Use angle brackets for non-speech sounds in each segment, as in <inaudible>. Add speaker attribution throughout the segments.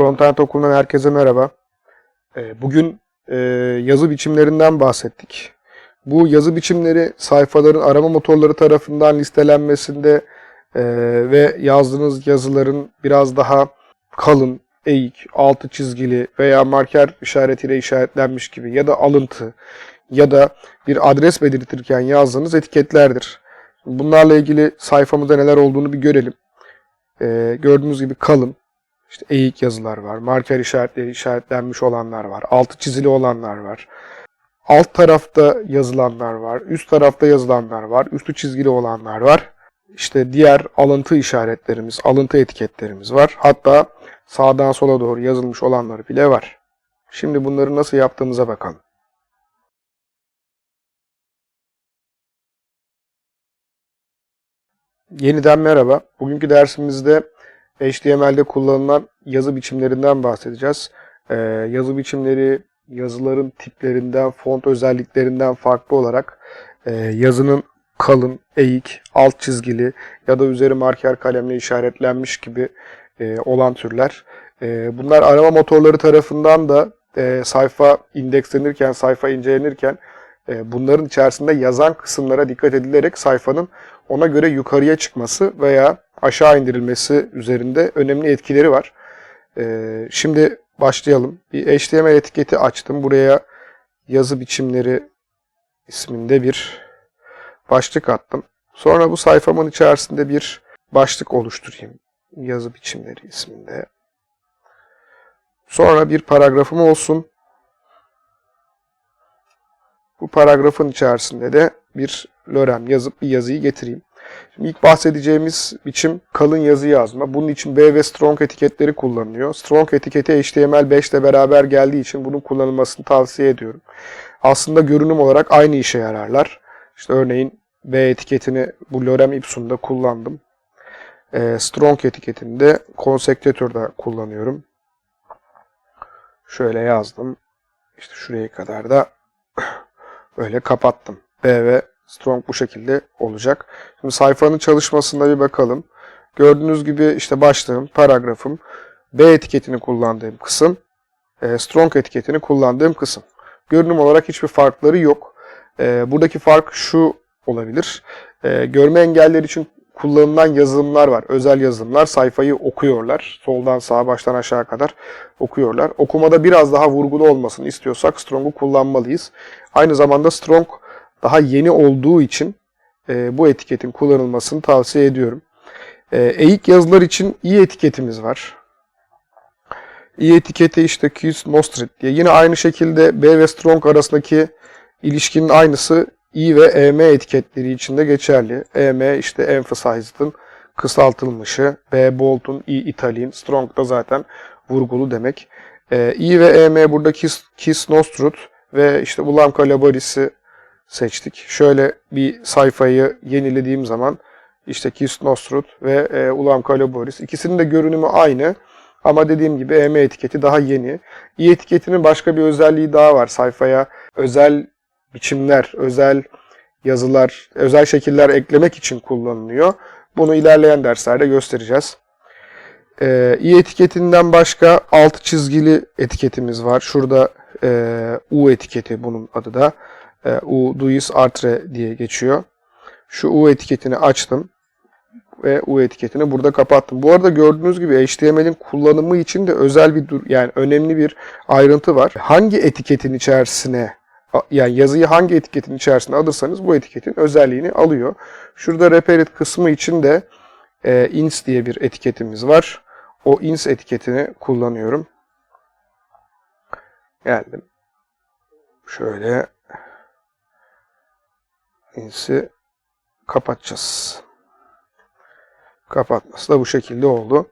Speaker 1: Frontend Okulu'ndan herkese merhaba. Ee, Bugün e, yazı biçimlerinden bahsettik. Bu yazı biçimleri sayfaların arama motorları tarafından listelenmesinde e, ve yazdığınız yazıların biraz daha kalın, eğik, altı çizgili veya marker işaretiyle işaretlenmiş gibi ya da alıntı ya da bir adres belirtirken yazdığınız etiketlerdir. Bunlarla ilgili sayfamızda neler olduğunu bir görelim. Ee, gördüğünüz gibi kalın, işte eğik yazılar var, marker işaretleri işaretlenmiş olanlar var, altı çizili olanlar var. Alt tarafta yazılanlar var, üst tarafta yazılanlar var, üstü çizgili olanlar var. İşte diğer alıntı işaretlerimiz, alıntı etiketlerimiz var. Hatta sağdan sola doğru yazılmış olanları bile var. Şimdi bunları nasıl yaptığımıza bakalım. Yeniden merhaba. Bugünkü dersimizde HTML'de kullanılan yazı biçimlerinden bahsedeceğiz. Ee, yazı biçimleri yazıların tiplerinden, font özelliklerinden farklı olarak e, yazının kalın, eğik, alt çizgili ya da üzeri marker kalemle işaretlenmiş gibi e, olan türler. E, bunlar arama motorları tarafından da e, sayfa indekslenirken, sayfa incelenirken bunların içerisinde yazan kısımlara dikkat edilerek sayfanın ona göre yukarıya çıkması veya aşağı indirilmesi üzerinde önemli etkileri var. Ee, şimdi başlayalım. Bir HTML etiketi açtım. Buraya yazı biçimleri isminde bir başlık attım. Sonra bu sayfamın içerisinde bir başlık oluşturayım. Yazı biçimleri isminde. Sonra bir paragrafım olsun. Bu paragrafın içerisinde de bir lorem yazıp bir yazıyı getireyim. Şimdi ilk bahsedeceğimiz biçim kalın yazı yazma. Bunun için B ve Strong etiketleri kullanılıyor. Strong etiketi HTML5 ile beraber geldiği için bunun kullanılmasını tavsiye ediyorum. Aslında görünüm olarak aynı işe yararlar. İşte örneğin B etiketini bu lorem ipsum'da kullandım. E, Strong etiketini de Consecrator'da kullanıyorum. Şöyle yazdım. İşte şuraya kadar da <clears throat> öyle kapattım. B ve Strong bu şekilde olacak. Şimdi sayfanın çalışmasında bir bakalım. Gördüğünüz gibi işte başlığım, paragrafım, B etiketini kullandığım kısım, e, Strong etiketini kullandığım kısım. Görünüm olarak hiçbir farkları yok. E, buradaki fark şu olabilir. E, görme engeller için kullanılan yazılımlar var. Özel yazılımlar sayfayı okuyorlar. Soldan sağa, baştan aşağı kadar okuyorlar. Okumada biraz daha vurgulu olmasını istiyorsak Strong'u kullanmalıyız. Aynı zamanda Strong daha yeni olduğu için e, bu etiketin kullanılmasını tavsiye ediyorum. E, eğik yazılar için i etiketimiz var. i etiketi işte Qs Nostrit diye. Yine aynı şekilde B ve Strong arasındaki ilişkinin aynısı i ve em etiketleri için de geçerli. em işte emphasized'ın kısaltılmışı, B bold'un, i italiğin, Strong da zaten vurgulu demek. E, i ve em buradaki Kis Nostrut ve işte Ulamka Laboris'i seçtik. Şöyle bir sayfayı yenilediğim zaman işte Kis Nostrut ve e, Ulam Kalaboris. İkisinin de görünümü aynı. Ama dediğim gibi EM etiketi daha yeni. İ etiketinin başka bir özelliği daha var. Sayfaya özel biçimler, özel yazılar, özel şekiller eklemek için kullanılıyor. Bunu ilerleyen derslerde göstereceğiz. Ee, i etiketinden başka alt çizgili etiketimiz var. Şurada e, U etiketi bunun adı da. E, U Duis Artre diye geçiyor. Şu U etiketini açtım ve U etiketini burada kapattım. Bu arada gördüğünüz gibi HTML'in kullanımı için de özel bir yani önemli bir ayrıntı var. Hangi etiketin içerisine yani yazıyı hangi etiketin içerisine alırsanız bu etiketin özelliğini alıyor. Şurada reperit kısmı için de e, ins diye bir etiketimiz var. O ins etiketini kullanıyorum. Geldim. Şöyle insi kapatacağız. Kapatması da bu şekilde oldu.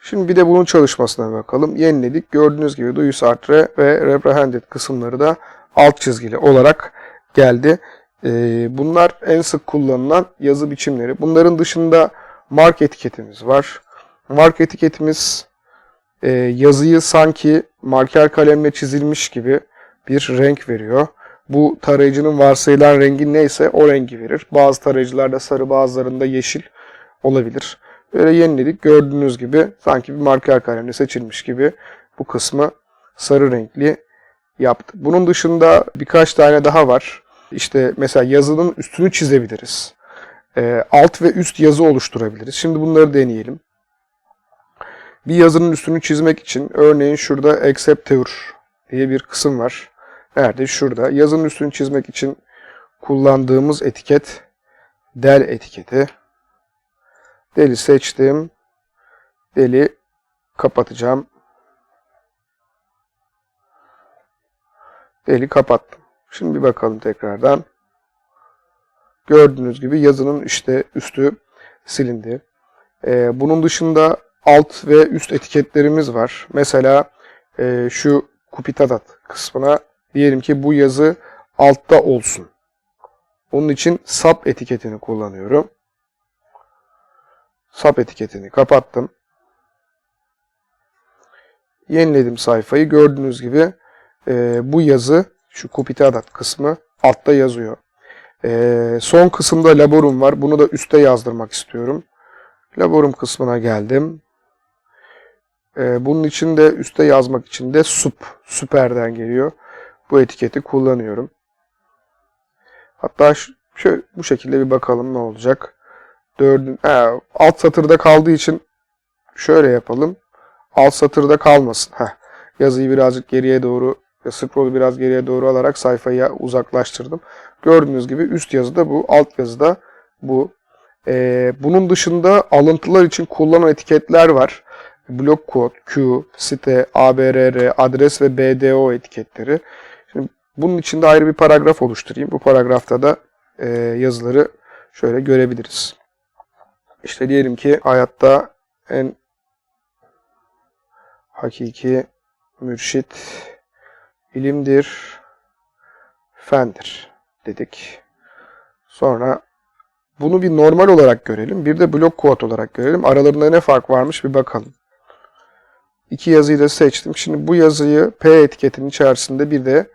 Speaker 1: Şimdi bir de bunun çalışmasına bakalım. Yeniledik. Gördüğünüz gibi Duyus Artre ve Reprehended kısımları da alt çizgili olarak geldi. Ee, bunlar en sık kullanılan yazı biçimleri. Bunların dışında mark etiketimiz var. Mark etiketimiz e, yazıyı sanki marker kalemle çizilmiş gibi bir renk veriyor. Bu tarayıcının varsayılan rengi neyse o rengi verir. Bazı tarayıcılarda sarı bazılarında yeşil olabilir. Böyle yeniledik. Gördüğünüz gibi sanki bir marker kalemle seçilmiş gibi bu kısmı sarı renkli yaptı. Bunun dışında birkaç tane daha var. İşte mesela yazının üstünü çizebiliriz. Ee, alt ve üst yazı oluşturabiliriz. Şimdi bunları deneyelim. Bir yazının üstünü çizmek için örneğin şurada acceptor diye bir kısım var. Nerede? Şurada. Yazının üstünü çizmek için kullandığımız etiket del etiketi. Deli seçtim. Deli kapatacağım. Deli kapattım. Şimdi bir bakalım tekrardan. Gördüğünüz gibi yazının işte üstü silindi. Ee, bunun dışında alt ve üst etiketlerimiz var. Mesela e, şu Kupitadat kısmına diyelim ki bu yazı altta olsun. Onun için sap etiketini kullanıyorum. Sap etiketini kapattım. Yeniledim sayfayı. Gördüğünüz gibi e, bu yazı şu Kupitadat kısmı altta yazıyor. E, son kısımda laborum var. Bunu da üste yazdırmak istiyorum. Laborum kısmına geldim. E, bunun için de üste yazmak için de sup, süperden geliyor. Bu etiketi kullanıyorum. Hatta şöyle, bu şekilde bir bakalım ne olacak. Dördün, he, alt satırda kaldığı için şöyle yapalım. Alt satırda kalmasın. Heh, yazıyı birazcık geriye doğru scroll'u biraz geriye doğru alarak sayfayı uzaklaştırdım. Gördüğünüz gibi üst yazıda bu, alt yazıda bu. Ee, bunun dışında alıntılar için kullanılan etiketler var. Blok kod, Q, site, ABRR, adres ve BDO etiketleri. Şimdi bunun içinde ayrı bir paragraf oluşturayım. Bu paragrafta da e, yazıları şöyle görebiliriz. İşte diyelim ki hayatta en hakiki mürşit ilimdir, fendir dedik. Sonra bunu bir normal olarak görelim. Bir de blok quote olarak görelim. Aralarında ne fark varmış bir bakalım. İki yazıyı da seçtim. Şimdi bu yazıyı P etiketinin içerisinde bir de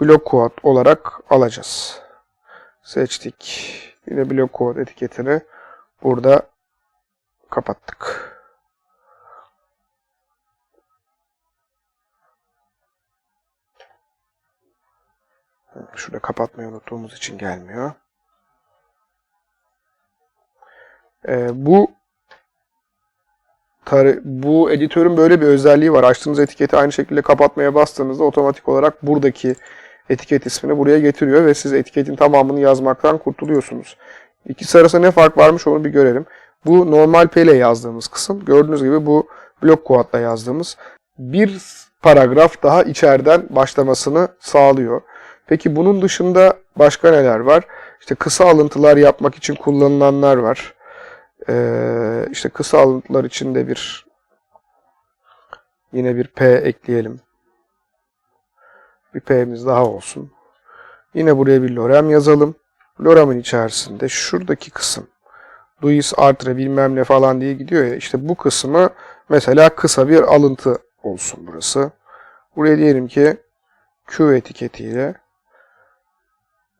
Speaker 1: blok quote olarak alacağız. Seçtik. Yine blok quote etiketini burada kapattık. Şurada kapatmayı unuttuğumuz için gelmiyor. Ee, bu bu editörün böyle bir özelliği var. Açtığınız etiketi aynı şekilde kapatmaya bastığınızda otomatik olarak buradaki etiket ismini buraya getiriyor ve siz etiketin tamamını yazmaktan kurtuluyorsunuz. İkisi arasında ne fark varmış onu bir görelim. Bu normal P ile yazdığımız kısım. Gördüğünüz gibi bu blok kuatla yazdığımız bir paragraf daha içeriden başlamasını sağlıyor. Peki bunun dışında başka neler var? İşte kısa alıntılar yapmak için kullanılanlar var. Ee, işte kısa alıntılar için de bir yine bir P ekleyelim. Bir P'miz daha olsun. Yine buraya bir lorem yazalım. Lorem'in içerisinde şuradaki kısım Luis Artre bilmem ne falan diye gidiyor ya. İşte bu kısmı mesela kısa bir alıntı olsun burası. Buraya diyelim ki Q etiketiyle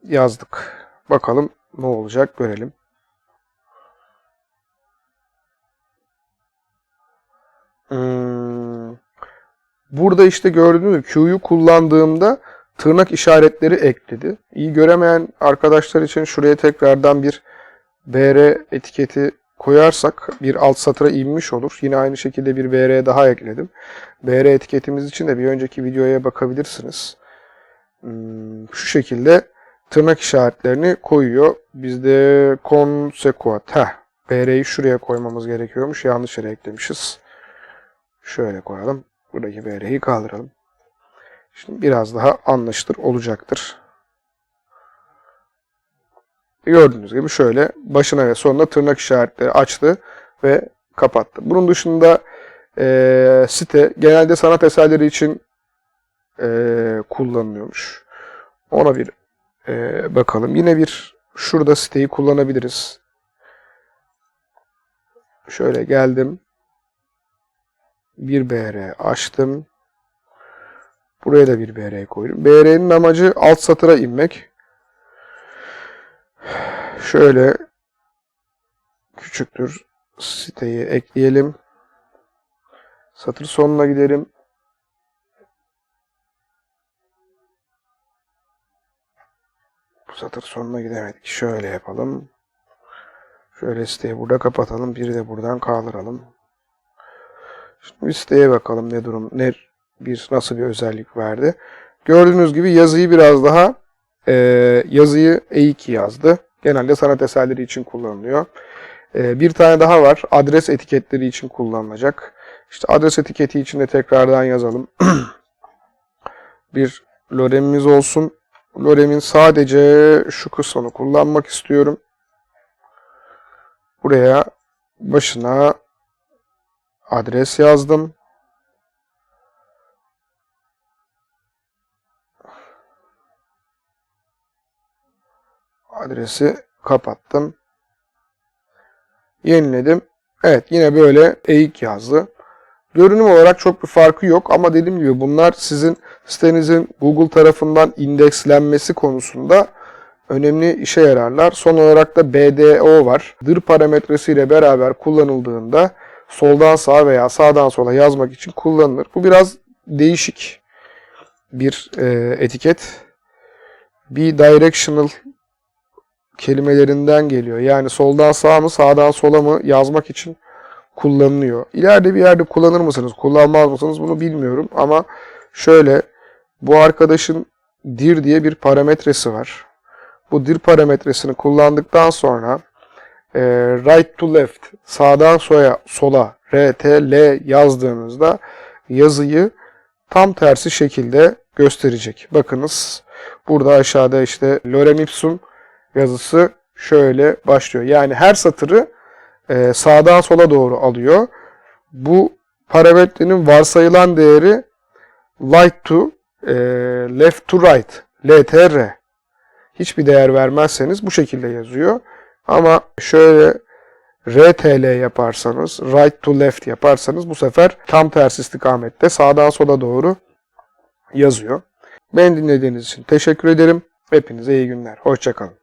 Speaker 1: yazdık. Bakalım ne olacak görelim. Hmm. Burada işte gördüğünüz Q'yu kullandığımda tırnak işaretleri ekledi. İyi göremeyen arkadaşlar için şuraya tekrardan bir BR etiketi koyarsak bir alt satıra inmiş olur. Yine aynı şekilde bir BR daha ekledim. BR etiketimiz için de bir önceki videoya bakabilirsiniz. Hmm, şu şekilde tırnak işaretlerini koyuyor. Bizde consequat. Heh, BR'yi şuraya koymamız gerekiyormuş. Yanlış yere eklemişiz. Şöyle koyalım. Buradaki BR'yi kaldıralım. Şimdi biraz daha anlaşılır olacaktır. Gördüğünüz gibi şöyle başına ve sonuna tırnak işaretleri açtı ve kapattı. Bunun dışında e, site genelde sanat eserleri için e, kullanılıyormuş. Ona bir e, bakalım. Yine bir şurada siteyi kullanabiliriz. Şöyle geldim. Bir BR açtım. Buraya da bir BR koydum. BR'nin amacı alt satıra inmek. Şöyle küçüktür siteyi ekleyelim. Satır sonuna gidelim. Satır sonuna gidemedik. Şöyle yapalım. Şöyle siteyi burada kapatalım. Biri de buradan kaldıralım. Şimdi bir siteye bakalım ne durum, ne bir nasıl bir özellik verdi. Gördüğünüz gibi yazıyı biraz daha e, yazıyı E2 yazdı. Genelde sanat eserleri için kullanılıyor. E, bir tane daha var. Adres etiketleri için kullanılacak. İşte adres etiketi için de tekrardan yazalım. <clears throat> bir loremimiz olsun. Loremin sadece şu kısmını kullanmak istiyorum. Buraya başına adres yazdım. Adresi kapattım. Yeniledim. Evet yine böyle eğik yazdı. Görünüm olarak çok bir farkı yok ama dediğim gibi bunlar sizin sitenizin Google tarafından indekslenmesi konusunda önemli işe yararlar. Son olarak da BDO var. Dir parametresiyle beraber kullanıldığında soldan sağa veya sağdan sola yazmak için kullanılır. Bu biraz değişik bir e, etiket. Bidirectional kelimelerinden geliyor. Yani soldan sağa mı sağdan sola mı yazmak için kullanılıyor. İleride bir yerde kullanır mısınız, kullanmaz mısınız bunu bilmiyorum ama şöyle bu arkadaşın dir diye bir parametresi var. Bu dir parametresini kullandıktan sonra e, right to left sağdan sola, sola RTL yazdığınızda yazıyı tam tersi şekilde gösterecek. Bakınız burada aşağıda işte lorem ipsum yazısı şöyle başlıyor. Yani her satırı e, sağdan sola doğru alıyor. Bu parametrenin varsayılan değeri light to e, left to right LTR. Hiçbir değer vermezseniz bu şekilde yazıyor. Ama şöyle RTL yaparsanız, right to left yaparsanız bu sefer tam tersi istikamette sağdan sola doğru yazıyor. Beni dinlediğiniz için teşekkür ederim. Hepinize iyi günler. Hoşçakalın.